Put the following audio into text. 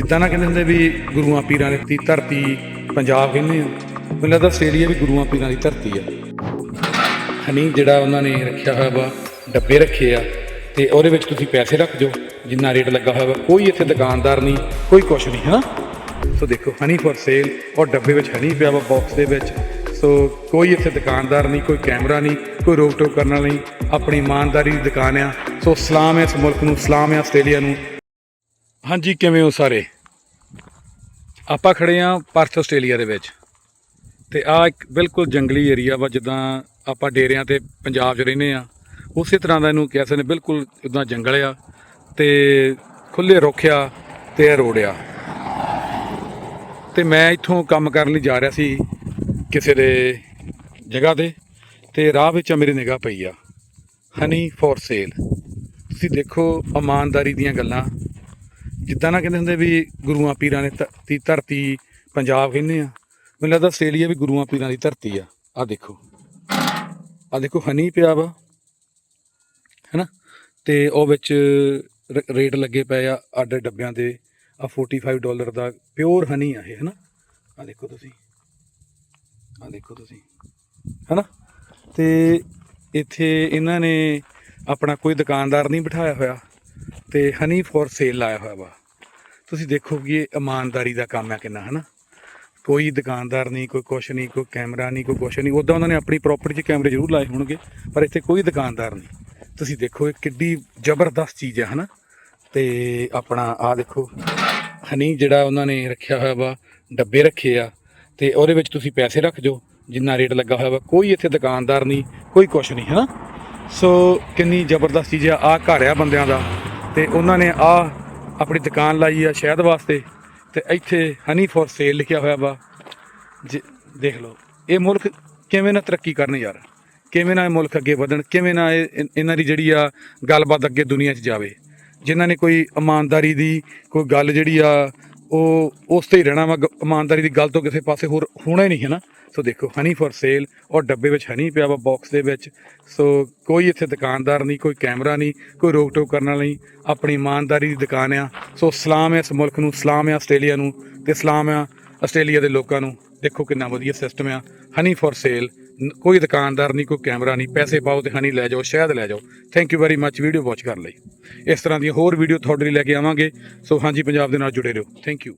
ਜਿੱਦਾਂ ਨਾ ਕਹਿੰਦੇ ਹੁੰਦੇ ਵੀ ਗੁਰੂਆਂ ਪੀਰਾਂ ਦੀ ਧਰਤੀ ਪੰਜਾਬ ਕਹਿੰਦੇ ਆ। ਮੈਨੂੰ ਲੱਗਦਾ ਆਸਟ੍ਰੇਲੀਆ ਵੀ ਗੁਰੂਆਂ ਪੀਰਾਂ ਦੀ ਧਰਤੀ ਆ। ਹਨੀ ਜਿਹੜਾ ਉਹਨਾਂ ਨੇ ਰੱਖਿਆ ਹੋਇਆ ਵਾ, ਡੱਬੇ ਰੱਖੇ ਆ, ਤੇ ਉਹਦੇ ਵਿੱਚ ਤੁਸੀਂ ਪੈਸੇ ਰੱਖ ਦਿਓ, ਜਿੰਨਾ ਰੇਟ ਲੱਗਾ ਹੋਇਆ ਵਾ। ਕੋਈ ਇੱਥੇ ਦੁਕਾਨਦਾਰ ਨਹੀਂ, ਕੋਈ ਕੁਛ ਨਹੀਂ, ਹੈ? ਸੋ ਦੇਖੋ, ਹਨੀ ਫॉर ਸੇਲ ਔਰ ਡੱਬੇ ਵਿੱਚ ਹਨੀ ਪਿਆ ਵਾ ਬਾਕਸ ਦੇ ਵਿੱਚ। ਸੋ ਕੋਈ ਇੱਥੇ ਦੁਕਾਨਦਾਰ ਨਹੀਂ, ਕੋਈ ਕੈਮਰਾ ਨਹੀਂ, ਕੋਈ ਰੋਕ ਟੋਕ ਕਰਨ ਵਾਲਾ ਨਹੀਂ। ਆਪਣੀ ਇਮਾਨਦਾਰੀ ਦੀ ਦੁਕਾਨ ਆ। ਸੋ ਸਲਾਮ ਹੈ ਇਸ ਮੁਲਕ ਨੂੰ, ਸਲਾਮ ਹੈ ਆਸਟ੍ਰੇਲੀਆ ਨੂੰ। ਹਾਂਜੀ, ਕਿਵੇਂ ਹੋ ਸਾਰੇ? ਆਪਾਂ ਖੜੇ ਆ ਪਰਥ ਆਸਟ੍ਰੇਲੀਆ ਦੇ ਵਿੱਚ। ਤੇ ਆ ਇੱਕ ਬਿਲਕੁਲ ਜੰਗਲੀ ਏਰੀਆ ਵਾ, ਜਿੱਦਾਂ ਆਪਾਂ ਡੇਰਿਆਂ ਤੇ ਪੰਜਾਬ 'ਚ ਰਹਿੰਦੇ ਆ ਉਸੇ ਤਰ੍ਹਾਂ ਦਾ ਇਹਨੂੰ ਕਹਿ ਸਕਦੇ ਬਿਲਕੁਲ ਇਦਾਂ ਜੰਗਲ ਆ, ਤੇ ਖੁੱਲੇ ਰੁੱਖ ਆ, ਤੇ ਇਹ ਆ। ਤੇ ਮੈਂ ਇੱਥੋਂ ਕੰਮ ਕਰਨ ਲਈ ਜਾ ਰਿਹਾ ਸੀ ਕਿਸੇ ਦੇ ਜਗ੍ਹਾ ਤੇ ਤੇ ਰਾਹ ਵਿੱਚ ਮੇਰੀ ਨਿਗਾਹ ਪਈ ਆ। ਹਨੀ ਫੋਰ ਸੇਲ ਤੁਸੀਂ ਦੇਖੋ ਇਮਾਨਦਾਰੀ ਦੀਆਂ ਗੱਲਾਂ। ਜਿੱਦਾਂ ਨਾ ਕਹਿੰਦੇ ਹੁੰਦੇ ਵੀ ਗੁਰੂਆਂ ਪੀਰਾਂ ਨੇ ਧ- ਦੀ ਧਰਤੀ ਪੰਜਾਬ ਕਹਿੰਦੇ ਆ। ਮੈਨੂੰ ਲੱਗਦਾ ਆਸਟ੍ਰੇਲੀਆ ਵੀ ਗੁਰੂਆਂ ਪੀਰਾਂ ਦੀ ਧਰਤੀ ਆ। ਆ ਦੇਖੋ। ਆ ਦੇਖੋ ਹਨੀ ਪਿਆ ਵਾ। ਹੈਨਾ? ਤੇ ਉਹ ਵਿੱਚ ਰੇਟ ਲੱਗੇ ਪਏ ਆ ਅੱਡ ਡੱਬਿਆਂ ਦੇ। ਆ 45 ਡਾਲਰ ਦਾ ਪਿਓਰ ਹਨੀ ਆ ਇਹ, ਹੈਨਾ? ਆ ਦੇਖੋ ਤੁਸੀਂ। ਆ ਦੇਖੋ ਤੁਸੀਂ। ਹੈਨਾ? ਤੇ ਇੱਥੇ ਇਹਨਾਂ ਨੇ ਆਪਣਾ ਕੋਈ ਦੁਕਾਨਦਾਰ ਨਹੀਂ ਬਿਠਾਇਆ ਹੋਇਆ। ਤੇ ਹਨੀ ਫॉर ਸੇਲ ਲਾਇਆ ਹੋਇਆ ਵਾ। ਤੁਸੀਂ ਦੇਖੋ ਕਿ ਇਹ ਇਮਾਨਦਾਰੀ ਦਾ ਕੰਮ ਹੈ ਕਿੰਨਾ, ਹਨਾ? ਕੋਈ ਦੁਕਾਨਦਾਰ ਨਹੀਂ, ਕੋਈ ਕੁਛ ਨਹੀਂ, ਕੋਈ ਕੈਮਰਾ ਨਹੀਂ, ਕੋਈ ਕੁਛ ਨਹੀਂ ਉਦਾਂ ਉਹਨਾਂ ਨੇ ਆਪਣੀ ਪ੍ਰਾਪਰਟੀ 'ਚ ਕੈਮਰੇ ਜ਼ਰੂਰ ਲਾਏ ਹੋਣਗੇ, ਪਰ ਇੱਥੇ ਕੋਈ ਦੁਕਾਨਦਾਰ ਨਹੀਂ। ਤੁਸੀਂ ਦੇਖੋ ਇਹ ਕਿੱਡੀ ਜ਼ਬਰਦਸਤ ਚੀਜ਼ ਹੈ, ਹਨਾ? ਤੇ ਆਪਣਾ ਆ ਦੇਖੋ, ਹਨੀ ਜਿਹੜਾ ਉਹਨਾਂ ਨੇ ਰੱਖਿਆ ਹੋਇਆ ਵਾ, ਡੱਬੇ ਰੱਖੇ ਆ, ਤੇ ਉਹਦੇ ਵਿੱਚ ਤੁਸੀਂ ਪੈਸੇ ਰੱਖ ਦਿਓ, ਜਿੰਨਾ ਰੇਟ ਲੱਗਾ ਹੋਇਆ ਵਾ, ਕੋਈ ਇੱਥੇ ਦੁਕਾਨਦਾਰ ਨਹੀਂ, ਕੋਈ ਕੁਛ ਨਹੀਂ, ਹਨਾ? ਸੋ ਕਿੰਨੀ ਜ਼ਬਰਦਸਤ ਚੀਜ਼ ਆ ਆ ਘਰ ਆ ਬੰਦਿਆਂ ਦਾ, ਤੇ ਉਹਨਾਂ ਨੇ ਆ ਆਪਣੀ ਦੁਕਾਨ ਲਾਈ ਆ ਸ਼ਹਿਦ ਵਾਸਤੇ ਤੇ ਇੱਥੇ ਹਨੀ ਫॉर ਸੇਲ ਲਿਖਿਆ ਹੋਇਆ ਵਾ। ਜੇ- ਦੇਖ ਲਓ, ਇਹ ਮੁਲਕ ਕਿਵੇਂ ਨਾ ਤਰੱਕੀ ਕਰਨ ਯਾਰ। ਕਿਵੇਂ ਨਾ ਇਹ ਮੁਲਕ ਅੱਗੇ ਵਧਣ, ਕਿਵੇਂ ਨਾ ਇਹ ਇਹਨਾਂ ਦੀ ਜਿਹੜੀ ਆ ਗੱਲਬਾਤ ਅੱਗੇ ਦੁਨੀਆ 'ਚ ਜਾਵੇ। ਜਿਨ੍ਹਾਂ ਨੇ ਕੋਈ ਇਮਾਨਦਾਰੀ ਦੀ, ਕੋਈ ਗੱਲ ਜਿਹੜੀ ਆ ਉਹ ਉਸ ਤੇ ਹੀ ਰਹਿਣਾ ਵਾ, ਗ- ਇਮਾਨਦਾਰੀ ਦੀ ਗੱਲ ਤੋਂ ਕਿਸੇ ਪਾਸੇ ਹੋਰ ਹੋਣਾ ਹੀ ਨਹੀਂ ਹੈ ਨਾ ਸੋ ਦੇਖੋ ਹਨੀ ਫॉर ਸੇਲ ਔਰ ਡੱਬੇ ਵਿੱਚ ਹਨੀ ਪਿਆ ਵਾ ਬਾਕਸ ਦੇ ਵਿੱਚ। ਸੋ ਕੋਈ ਇੱਥੇ ਦੁਕਾਨਦਾਰ ਨਹੀਂ, ਕੋਈ ਕੈਮਰਾ ਨਹੀਂ, ਕੋਈ ਰੋਕ ਟੋਕ ਕਰਨ ਵਾਲਾ ਨਹੀਂ। ਆਪਣੀ ਇਮਾਨਦਾਰੀ ਦੀ ਦੁਕਾਨ ਆ। ਸੋ ਸਲਾਮ ਹੈ ਇਸ ਮੁਲਕ ਨੂੰ, ਸਲਾਮ ਹੈ ਆਸਟ੍ਰੇਲੀਆ ਨੂੰ ਤੇ ਸਲਾਮ ਆ ਆਸਟ੍ਰੇਲੀਆ ਦੇ ਲੋਕਾਂ ਨੂੰ। ਦੇਖੋ ਕਿੰਨਾ ਵਧੀਆ ਸਿਸਟਮ ਆ। ਹਨੀ ਫॉर ਸੇਲ ਕੋਈ ਦੁਕਾਨਦਾਰ ਨਹੀਂ, ਕੋਈ ਕੈਮਰਾ ਨਹੀਂ, ਪੈਸੇ ਪਾਓ ਤੇ ਹਨੀ ਲੈ ਜਾਓ ਸ਼ਾਇਦ ਲੈ ਜਾਓ। Thank you very much video watch ਕਰਨ ਲਈ। ਇਸ ਤਰ੍ਹਾਂ ਦੀਆਂ ਹੋਰ ਵੀਡੀਓ ਤੁਹਾਡੇ ਲਈ ਲੈ ਕੇ ਆਵਾਂਗੇ। ਸੋ ਹਾਂਜੀ, ਪੰਜਾਬ ਦੇ ਨਾਲ ਜੁੜੇ ਰਹੋ। Thank you